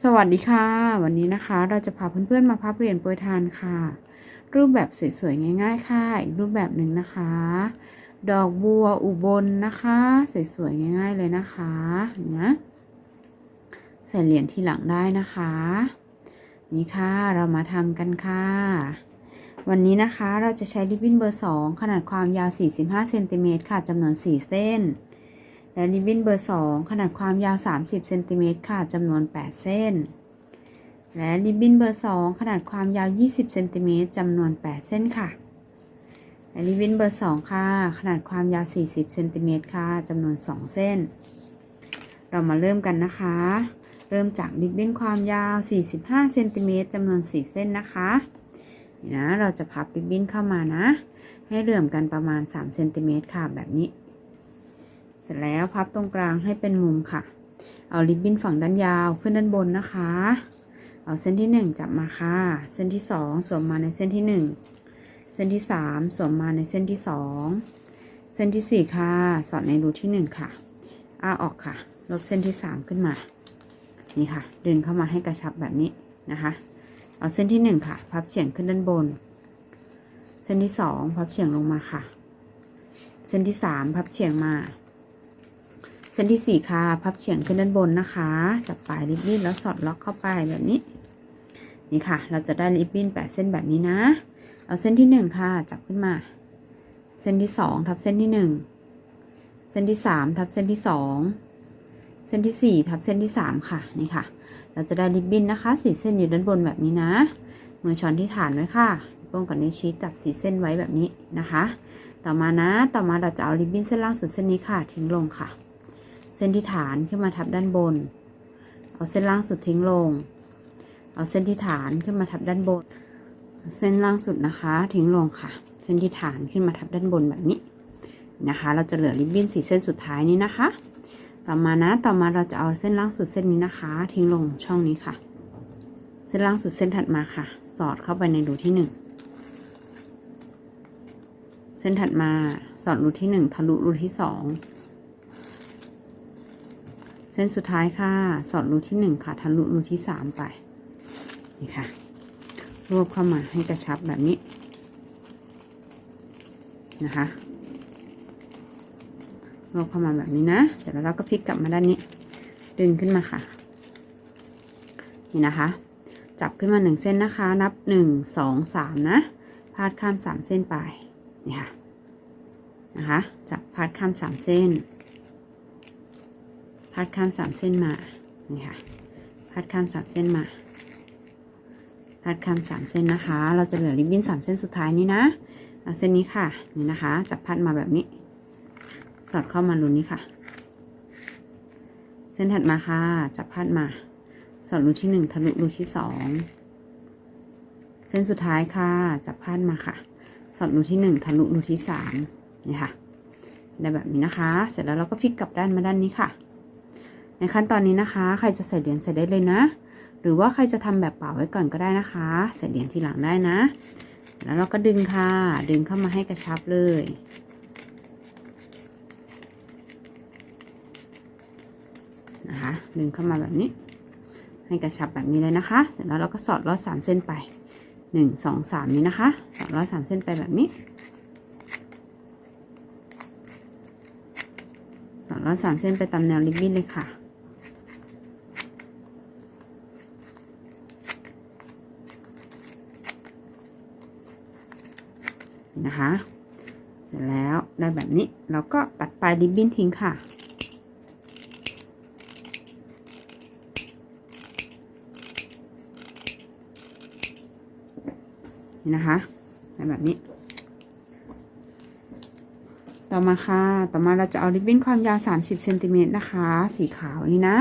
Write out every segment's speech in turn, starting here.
สวัสดีค่ะ วันนี้นะคะเราจะพาเพื่อนๆมาพับเหรียญโปรยทานค่ะ รูปแบบสวยๆง่าย ๆ ค่ะอีกรูปแบบหนึ่งนะคะ ดอกบัวอุบลนะคะสวยๆง่าย ๆเลยนะคะนะใส่เหรียญที่หลังได้นะคะ นี่ค่ะเรามาทำกันค่ะ วันนี้นะคะเราจะใช้ริบบิ้นเบอร์ 2 ขนาดความยาว 45เซนติเมตรค่ะจำนวน 4 เส้น และริบบิ้นเบอร์ 2 ขนาดความยาว 30เซนติเมตรค่ะจำนวน 8 เส้น และริบบิ้นเบอร์ 2 ขนาดความยาว 20เซนติเมตรจำนวน 8 เส้นค่ะ และริบบิ้นเบอร์ 2 ค่ะ ขนาดความยาว 40เซนติเมตรค่ะจำนวน 2 เส้น เรามาเริ่มกันนะคะ เริ่มจากริบบิ้นความยาว 45เซนติเมตรจำนวน 4 เส้นนะคะนี่นะเราจะพับริบบิ้นเข้ามานะ ให้เหลื่อมกันประมาณ3เซนติเมตรค่ะแบบนี้ ร็จแล้วพับตรงกลางให้เป็นมุมค่ะ เอาริบบิ้นฝั่งด้านยาวขึ้นด้านบนนะคะ เอาเส้นที่ 1 จับมาค่ะ เส้นที่ 2 สวมมาในเส้นที่ 1 เส้นที่ 3 สวมมาในเส้นที่ 2 เส้นที่ 4 ค่ะ สอดในรูที่ 1 ค่ะ อ้าออกค่ะ ลบเส้นที่ 3 ขึ้นมา นี่ค่ะ ดึงเข้ามาให้กระชับแบบนี้นะคะ เอาเส้นที่ 1 ค่ะ พับเฉียงขึ้นด้านบน เส้นที่ 2 พับเฉียงลงมาค่ะเส้นที่ 3 พับเฉียงมา เส้นที่สี่ค่ะ พับเฉียงขึ้นด้านบนนะคะ จับปลายริบบิ้นแล้วสอดล็อกเข้าไปแบบนี้ นี่ค่ะ เราจะได้ริบบิ้นแปดเส้นแบบนี้นะ เอาเส้นที่หนึ่งค่ะ จับขึ้นมา เส้นที่สองทับเส้นที่หนึ่ง เส้นที่สามทับเส้นที่สอง เส้นที่สี่ทับเส้นที่สามค่ะ นี่ค่ะ เราจะได้ริบบิ้นนะคะสี่เส้นอยู่ด้านบนแบบนี้นะ มือช้อนที่ฐานไว้ค่ะโป้งกับนิ้วชี้จับสี่เส้นไว้แบบนี้นะคะ ต่อมานะ ต่อมาเราจะเอาริบบิ้นเส้นล่างสุดเส้นนี้ค่ะ ทิ้งลงค่ะ เส้นที่ฐานขึ้นมาทับด้านบน เอาเส้นล่างสุดทิ้งลง เอาเส้นที่ฐานขึ้นมาทับด้านบน เส้นล่างสุดนะคะ ทิ้งลงค่ะ เส้นที่ฐานขึ้นมาทับด้านบนแบบนี้นะคะ เราจะเหลือริบบิ้นสีเส้นสุดท้ายนี้นะคะ ต่อมานะ ต่อมาเราจะเอาเส้นล่างสุดเส้นนี้นะคะ ทิ้งลงช่องนี้ค่ะ เส้นล่างสุดเส้นถัดมาค่ะ สอดเข้าไปในรูที่หนึ่งเส้นถัดมาสอดรูที่หนึ่งทะลุรูที่สอง เส้นสุดท้ายค่ะ สอดรูที่หนึ่งค่ะทะลุรูที่สามไปนี่ค่ะ รวบเข้ามาให้กระชับแบบนี้นะคะรวบเข้ามาแบบนี้นะเสร็จแล้วเราก็พลิกกลับมาด้านนี้ ดึงขึ้นมาค่ะ นี่นะคะ จับขึ้นมาหนึ่งเส้นนะคะ นับหนึ่งสองสามนะ พาดข้ามสามเส้นไป นี่ค่ะ นะคะ จับพาดข้ามสามเส้น พาดข้ามสามเส้นมา นี่ค่ะพาดข้ามสามเส้นมาพาดข้ามสามเส้นนะคะ เราจะเหลือริบบิ้นสามเส้นสุดท้ายนี้นะเอาเส้นนี้ค่ะ นี่นะคะ จับพัดมาแบบนี้ สอดเข้ามารูนี้ค่ะ เส้นถัดมาค่ะ จับพัดมา สอดรูที่หนึ่งทะลุรูที่สอง เส้นสุดท้ายค่ะ จับพัดมาค่ะ สอดรูที่หนึ่งทะลุรูที่สามนี่ค่ะ ได้แบบนี้นะคะ เสร็จแล้วเราก็พลิกกลับด้านมาด้านนี้ค่ะ ในขั้นตอนนี้นะคะ ใครจะใส่เหรียญใส่ได้เลยนะ หรือว่าใครจะทำแบบเปล่าไว้ก่อนก็ได้นะคะ ใส่เหรียญทีหลังได้นะ แล้วเราก็ดึงค่ะ ดึงเข้ามาให้กระชับเลยนะคะดึงเข้ามาแบบนี้ ให้กระชับแบบนี้เลยนะคะ เสร็จแล้วเราก็สอดลอดสามเส้นไปหนึ่งสองสามนี้นะคะสอดลอดสามเส้นไปแบบนี้สอดลอดสามเส้นไปตามแนวริบบิ้นเลยค่ะ นะคะ เสร็จแล้วได้แบบนี้เราก็ตัดปลายริบบิ้นทิ้งค่ะนี่นะคะได้แบบนี้ ต่อมาค่ะ ต่อมาเราจะเอาริบบิ้นความยาว 30เซนติเมตรนะคะ สีขาวนี่นะ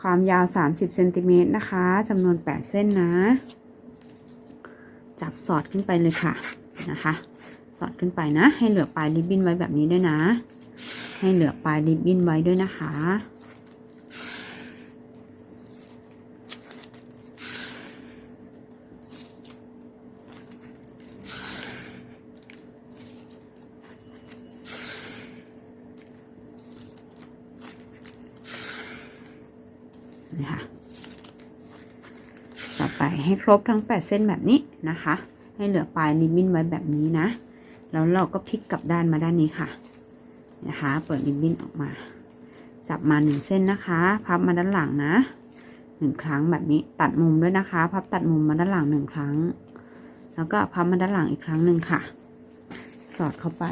ความยาว 30เซนติเมตรนะคะจำนวน 8 เส้นนะ จับสอดขึ้นไปเลยค่ะ นะคะ สอดขึ้นไปนะ ให้เหลือปลายริบบิ้นไว้แบบนี้ด้วยนะ ให้เหลือปลายริบบิ้นไว้ด้วยนะคะนี่ค่ะไปให้ครบทั้ง 8 เส้นแบบนี้นะคะ ให้เหลือปลายริบบิ้นไว้แบบนี้นะ แล้วเราก็พลิกกลับด้านมาด้านนี้ค่ะ นะคะ เปิดริบบิ้นออกมา จับมาหนึ่งเส้นนะคะ พับมาด้านหลังนะหนึ่งครั้งแบบนี้ตัดมุมด้วยนะคะ พับตัดมุมมาด้านหลังหนึ่งครั้ง แล้วก็พับมาด้านหลังอีกครั้งหนึ่งค่ะ สอดเข้าไป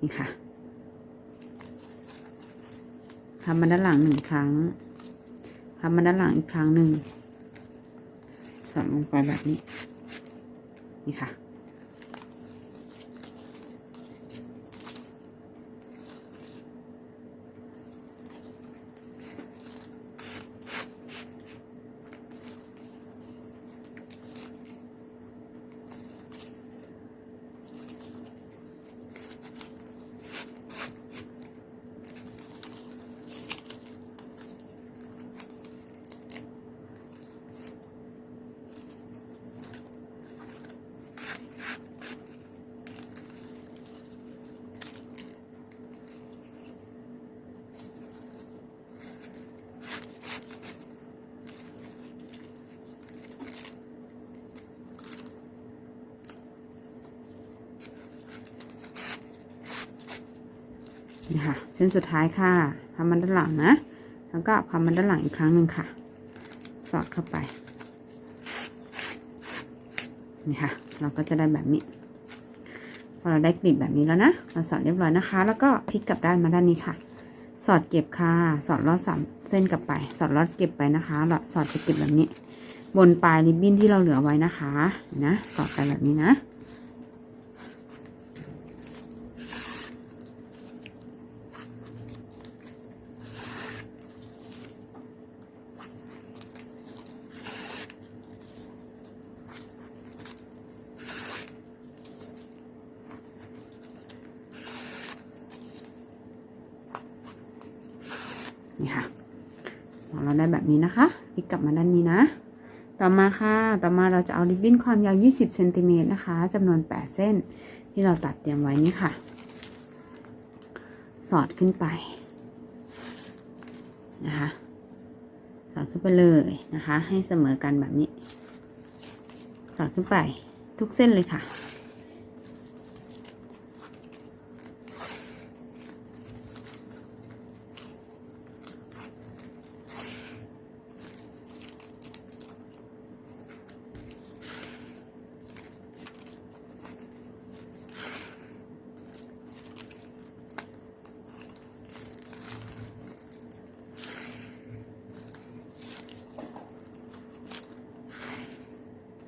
นี่ค่ะพับมาด้านหลังหนึ่งครั้งพับมาด้านหลังอีกครั้งหนึ่ง สอดลงไปแบบนี้ นี่ค่ะ นี่ค่ะ เส้นสุดท้ายค่ะพับมันด้านหลังนะ แล้วก็พับมันด้านหลังอีกครั้งหนึ่งค่ะ สอดเข้าไป นี่ค่ะ เราก็จะได้แบบนี้ พอเราได้กลีบแบบนี้แล้วนะ เราสอดเรียบร้อยนะคะ แล้วก็พลิกกลับด้านมาด้านนี้ค่ะ สอดเก็บค่ะ สอดลอดสามเส้นกลับไป สอดลอดเก็บไปนะคะลอดสอดจะเก็บแบบนี้ บนปลายริบบิ้นที่เราเหลือไว้นะคะ นะ สอดไปแบบนี้นะ นี่ค่ะพอเราได้แบบนี้นะคะพลิกกลับมาด้านนี้นะ ต่อมาค่ะ ต่อมาเราจะเอาริบบิ้นความยาว 20เซนติเมตรนะคะจำนวน 8 เส้น ที่เราตัดเตรียมไว้นี่ค่ะ สอดขึ้นไปนะคะสอดขึ้นไปเลยนะคะ ให้เสมอกันแบบนี้ สอดขึ้นไปทุกเส้นเลยค่ะ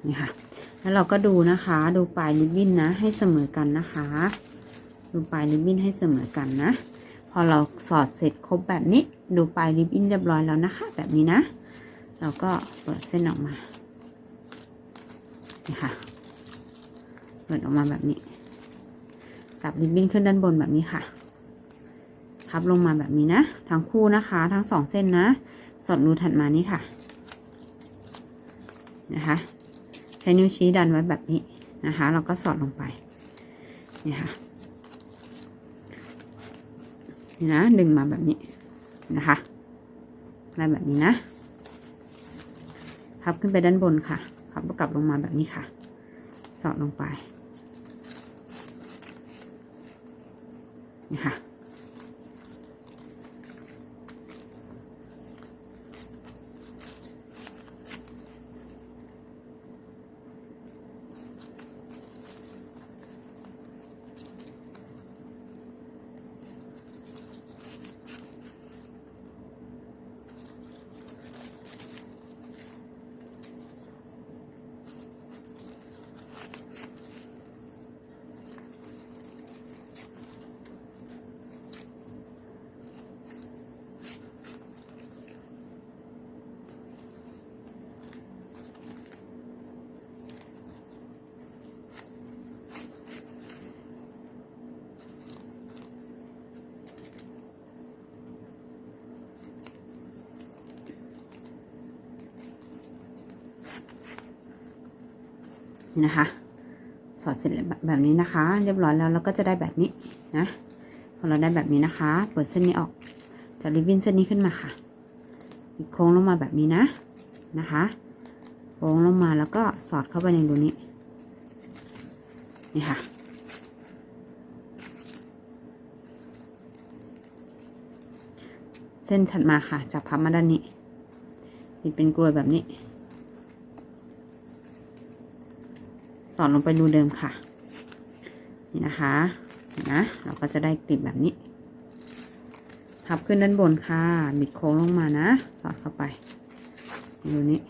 นี่ค่ะ แล้ว เราก็ดูนะคะ ดูปลายริบบิ้นนะ ให้เสมอกันนะคะ ดูปลายริบบิ้นให้เสมอกันนะ พอเราสอดเสร็จครบแบบนี้ ดูปลายริบบิ้นเรียบร้อยแล้วนะคะ แบบนี้นะ เราก็เปิดเส้นออกมานี่ค่ะ เปิดออกมาแบบนี้ จับริบบิ้นขึ้นด้านบนแบบนี้ค่ะ พับลงมาแบบนี้นะ ทั้งคู่นะคะ ทั้งสองเส้นนะ สอดรูถัดมานี่ค่ะ นะคะ ช้นิ้วชี้ดันไว้แบบนี้นะคะ เราก็สอดลงไปนี่ค่ะนี่นะดึงมาแบบนี้นะคะได้แบบนี้นะพับขึ้นไปด้านบนค่ะพับกลับลงมาแบบนี้ค่ะ สอดลงไปนี่ค่ะ นะคะ สอดเสร็จแบบแบบนี้นะคะ เรียบร้อยแล้วเราก็จะได้แบบนี้นะพอเราได้แบบนี้นะคะ เปิดเส้นนี้ออกจากริบบิ้นเส้นนี้ขึ้นมาค่ะอีกโค้งลงมาแบบนี้นะนะคะโค้งลงมาแล้วก็สอดเข้าไปในรูนี้นี่ค่ะเส้นถัดมาค่ะจากพับมาด้านนี้ เป็นกลวยแบบนี้ สอดลงไปรูเดิมค่ะ นี่นะคะนะเราก็จะได้กลีบแบบนี้ พับขึ้นด้านบนค่ะ บิดโค้งลงมานะ สอดเข้าไปดูนี้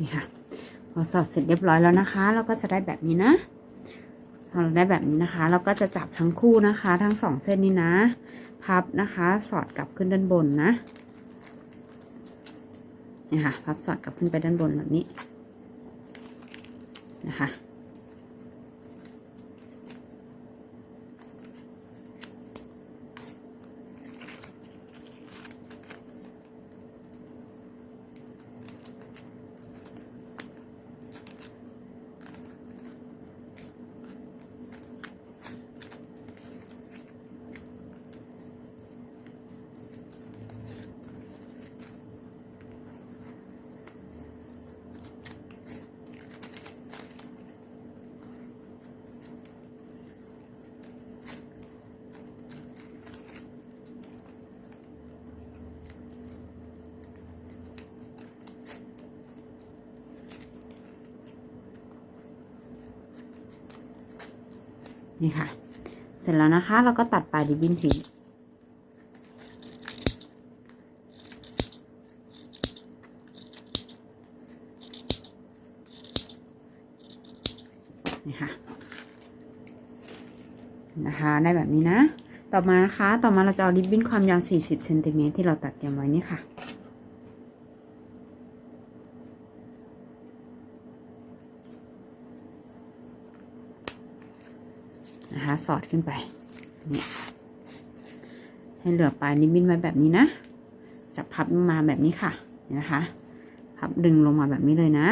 นี่ค่ะพอสอดเสร็จเรียบร้อยแล้วนะคะ เราก็จะได้แบบนี้นะพอเราได้แบบนี้นะคะ เราก็จะจับทั้งคู่นะคะ ทั้งสองเส้นนี้นะ พับนะคะ สอดกลับขึ้นด้านบนนะนี่ค่ะ พับสอดกลับขึ้นไปด้านบนแบบนี้นะคะ นี่ค่ะ เสร็จแล้วนะคะ เราก็ตัดปลายริบบิ้นทิ้งนี่ค่ะ นะคะได้แบบนี้นะ ต่อมานะคะ ต่อมาเราจะเอาริบบิ้นความยาว 40เซนติเมตรที่เราตัดเตรียมไว้นี่ค่ะ นะคะสอดขึ้นไปนี่ให้เหลือปลายนิบบิ้นไว้แบบนี้นะจะพับมาแบบนี้ค่ะนี่นะคะ พับดึงลงมาแบบนี้เลยนะ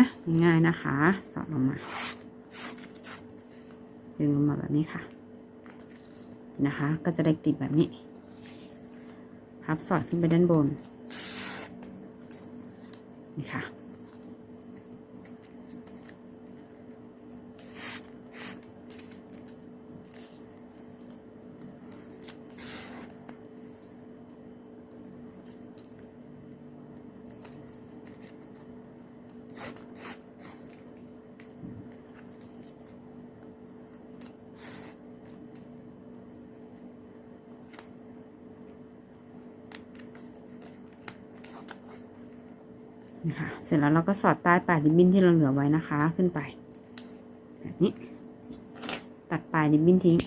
ง่ายๆนะคะ สอดลงมา ดึงลงมาแบบนี้ค่ะ นะคะ ก็จะได้กลีบแบบนี้ พับสอดขึ้นไปด้านบนนี่ค่ะ นี่ค่ะเสร็จแล้วเราก็สอดใต้ปลายริบบิ้นที่เราเหลือไว้นะคะขึ้นไปแบบนี้ ตัดปลายริบบิ้นทิ้ง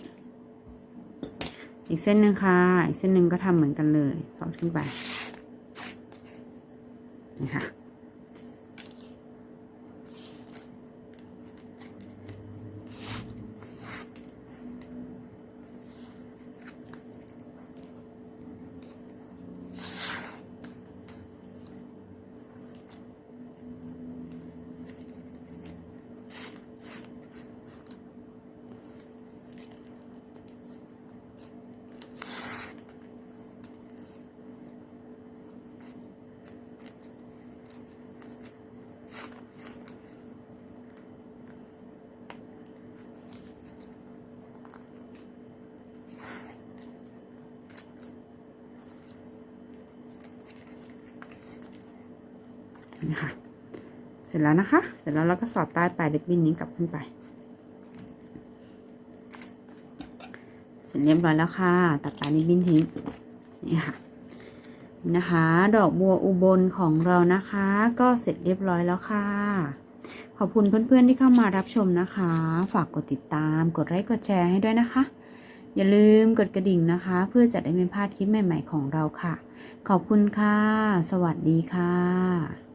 อีกเส้นหนึ่งค่ะ อีกเส้นหนึ่งก็ทำเหมือนกันเลย สอดขึ้นไปนี่ค่ะ นี่ค่ะเสร็จแล้วนะคะ เสร็จแล้วเราก็สอดใต้ปลายริบบิ้นนี้กลับขึ้นไป เสร็จเรียบร้อยแล้วค่ะ ตัดปลายริบบิ้นทิ้งนี่ค่ะนี่นะคะ ดอกบัวอุบลของเรานะคะ ก็เสร็จเรียบร้อยแล้วค่ะ ขอบคุณเพื่อนๆที่เข้ามารับชมนะคะ ฝากกดติดตาม กดไลค์กดแชร์ให้ด้วยนะคะ อย่าลืมกดกระดิ่งนะคะ เพื่อจะได้ไม่พลาดคลิปใหม่ ๆ ของเราค่ะ ขอบคุณค่ะ สวัสดีค่ะ